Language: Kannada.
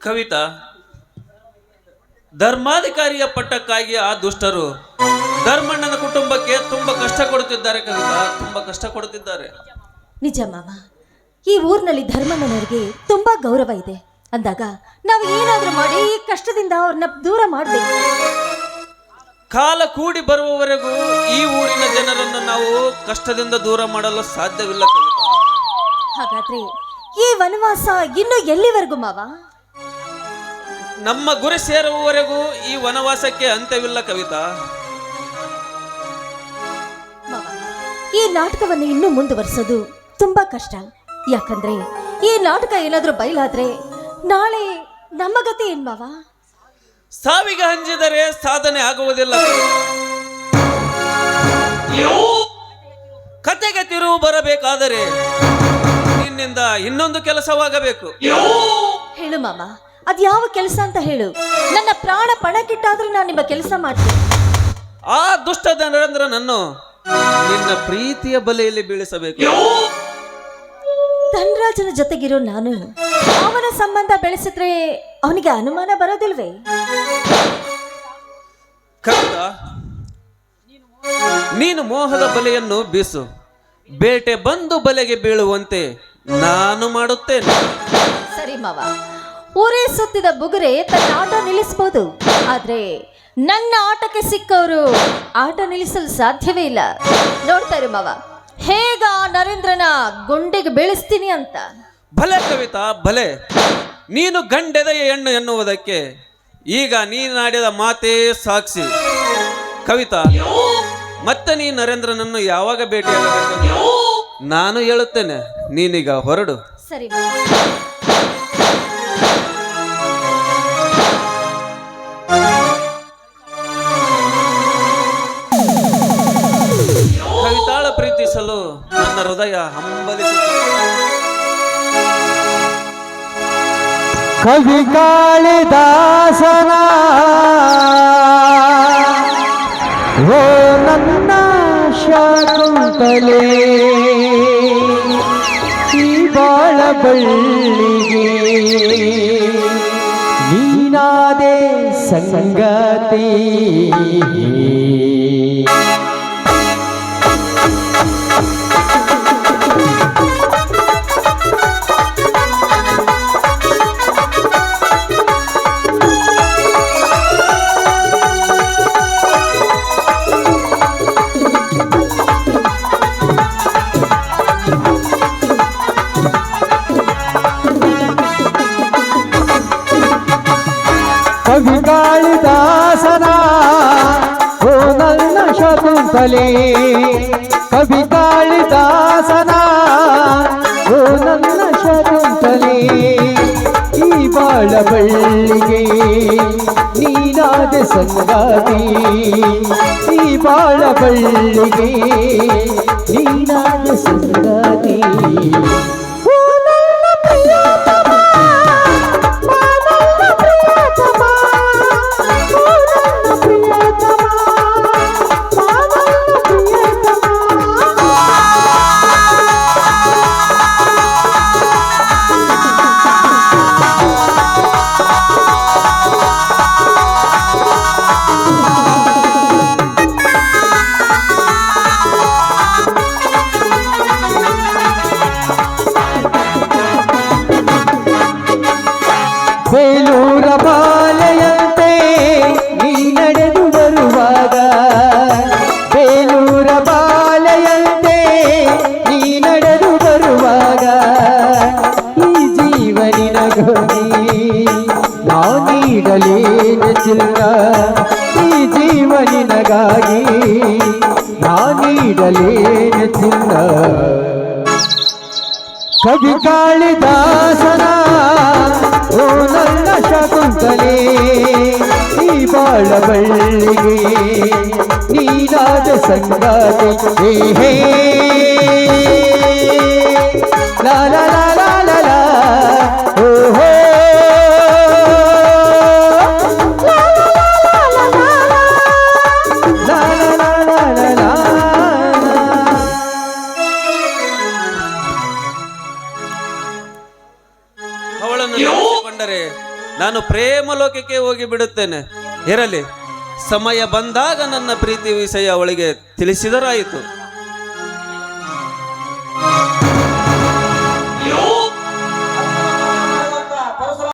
ಕವಿತಾ ಧರ್ಮಾಧಿಕಾರಿಯ ಪಟ್ಟಕ್ಕಾಗಿ ಆ ದುಷ್ಟರು ಧರ್ಮಣ್ಣನ ಕುಟುಂಬಕ್ಕೆ ತುಂಬಾ ಕಷ್ಟ ಕೊಡುತ್ತಿದ್ದಾರೆ ಕವಿತಾ ತುಂಬಾ ಕಷ್ಟ ಕೊಡುತ್ತಿದ್ದಾರೆ. ನಿಜ ಮಾಮ ಈ ಊರಿನಲ್ಲಿ ಧರ್ಮಣ್ಣನವರಿಗೆ ತುಂಬಾ ಗೌರವ ಇದೆ. ಅಂದಾಗ ನಾವು ಏನಾದ್ರೂ ಮಾಡಿ ಈ ಕಷ್ಟದಿಂದ ಅವ್ರನ್ನ ದೂರ ಮಾಡಬೇಕು. ಕಾಲ ಕೂಡಿ ಬರುವವರೆಗೂ ಈ ಊರಿನ ಜನರನ್ನು ನಾವು ಕಷ್ಟದಿಂದ ದೂರ ಮಾಡಲು ಸಾಧ್ಯವಿಲ್ಲ ಕವಿತಾ. ಹಾಗಾದ್ರೆ ಈ ವನವಾಸ ಇನ್ನು ಎಲ್ಲಿವರೆಗೂ ಮಾವ? ನಮ್ಮ ಗುರಿ ಸೇರುವವರೆಗೂ ಈ ವನವಾಸಕ್ಕೆ ಅಂತ್ಯವಿಲ್ಲ ಕವಿತಾ. ಈ ನಾಟಕವನ್ನು ಇನ್ನೂ ಮುಂದುವರಿಸೋದು ತುಂಬಾ ಕಷ್ಟ. ಯಾಕಂದ್ರೆ ಈ ನಾಟಕ ಏನಾದ್ರೂ ಬಯಲಾದ್ರೆ ನಾಳೆ ನಮ್ಮ ಗತಿ ಏನ್ ಮಾವ? ಸಾವಿಗೆ ಹಂಚಿದರೆ ಸಾಧನೆ ಆಗುವುದಿಲ್ಲ. ಕತೆಗೆ ತಿರುವು ಬರಬೇಕಾದರೆ ನಿನ್ನಿಂದ ಇನ್ನೊಂದು ಕೆಲಸವಾಗಬೇಕು. ಹೇಳು ಮಾಮ ಅದ್ ಯಾವ ಕೆಲಸ ಅಂತ ಹೇಳು. ನನ್ನ ಪ್ರಾಣ ಪಣಕ್ಕಿಟ್ಟಾದ್ರೂ ನಾನು ನಿಮ್ಮ ಕೆಲಸ ಮಾಡ್ತೀನಿ. ಆ ದುಷ್ಟ ನರೇಂದ್ರನನ್ನು ನಿನ್ನ ಪ್ರೀತಿಯ ಬಲೆಯಲ್ಲಿ ಬೀಳಿಸಬೇಕು. ಧನರಾಜನ ಜೊತೆಗಿರೋ ನಾನು ಅವನ ಸಂಬಂಧ ಬೆಳೆಸಿದ್ರೆ ಅವನಿಗೆ ಅನುಮಾನ ಬರೋದಿಲ್ವೇ? ನೀನು ಮೋಹದ ಬಲೆಯನ್ನು ಬೀಸು. ಬೇಟೆ ಬಂದು ಬಲೆಗೆ ಬೀಳುವಂತೆ ನಾನು ಮಾಡುತ್ತೇನೆ. ಸರಿ ಮಾವ. ಊರೇ ಸುತ್ತಿದ ಬುಗುರೆ ತನ್ನ ಆಟ ನಿಲ್ಲಿಸಬಹುದು ಆದ್ರೆ ನನ್ನ ಆಟಕ್ಕೆ ಸಿಕ್ಕವರು ಆಟ ನಿಲ್ಲಿಸಲು ಸಾಧ್ಯವೇ ಇಲ್ಲ. ನೋಡ್ತಾರೆ ಮಾವ. ಹೇಗ ನರೇಂದ್ರನ ಗುಂಡಿಗೆ ಬೆಳೆಸ್ತೀನಿ ಅಂತ. ಭಲೆ ಕವಿತಾ ಭಲೆ. ನೀನು ಗಂಡೆದೆಯ ಹೆಣ್ಣು ಎನ್ನುವುದಕ್ಕೆ ಈಗ ನೀನಾಡಿದ ಮಾತೇ ಸಾಕ್ಷಿ. ಕವಿತಾ ಮತ್ತೆ ನೀ ನರೇಂದ್ರನನ್ನು ಯಾವಾಗ ಭೇಟಿಯಾಗಬೇಕು ನಾನು ಹೇಳುತ್ತೇನೆ ನೀನೀಗ ಹೊರಡು. ಸರಿ ಪ್ರೀತಿಸಲು ನನ್ನ ಹೃದಯ ಹಂಬಲಿಸುತ್ತದೆ. ಕವಿ ಕಾಳಿದಾಸನ ಓ ನನ್ನ ಶಾಕುಂತಲೆ ಈ ಬಾಳ ಬಳ್ಳಿಗೆ ನೀನಾದೆ ಸಂಗತಿ ಶಕುಂತಲೆ ಕವಿ ಕಾಳಿದಾಸನ, ಓ ನನ್ನ ಶಕುಂತಲೆ, ಈ ಬಾಳ ಬಳ್ಳಿಗೆ ನೀನಾದ ಸಂಗಾತಿ, ಈ ಬಾಳ ಬಳ್ಳಿಗೆ ನೀನಾದ ಸಂಗಾತಿ. ಬೇಲೂರ ಬಾಲೆಯಂತೆ ನೀ ನಡೆದು ಬರುವಾಗ ಈ ಜೀವನಿನ ಗೋರಿ ನಾ ನೀಡಲೇನು ಚಿಲ್ಲ ಈ ಜೀವನಿನಗಾಗಿ ನಾ ನೀಡಲೇನು ಚಿಲ್ಲ ಕವಿ ಕಾಳಿದಾಸನ ಓ ನನ್ನ ಶಕುಂತಲೆ ಈ ಬಾಳ ಬಳ್ಳಿಗೆ ನೀನಾದ ಸಂಗಾತಿ ಹೇ. ಹೇ ಲಾ ಲಾ ಲಾ ಲಾ ಲಾ ನೆನೆಸಿಕೊಂಡರೆ ನಾನು ಪ್ರೇಮ ಲೋಕಕ್ಕೆ ಹೋಗಿ ಬಿಡುತ್ತೇನೆ. ಇರಲಿ ಸಮಯ ಬಂದಾಗ ನನ್ನ ಪ್ರೀತಿ ವಿಷಯ ಅವಳಿಗೆ ತಿಳಿಸಿದರಾಯಿತು.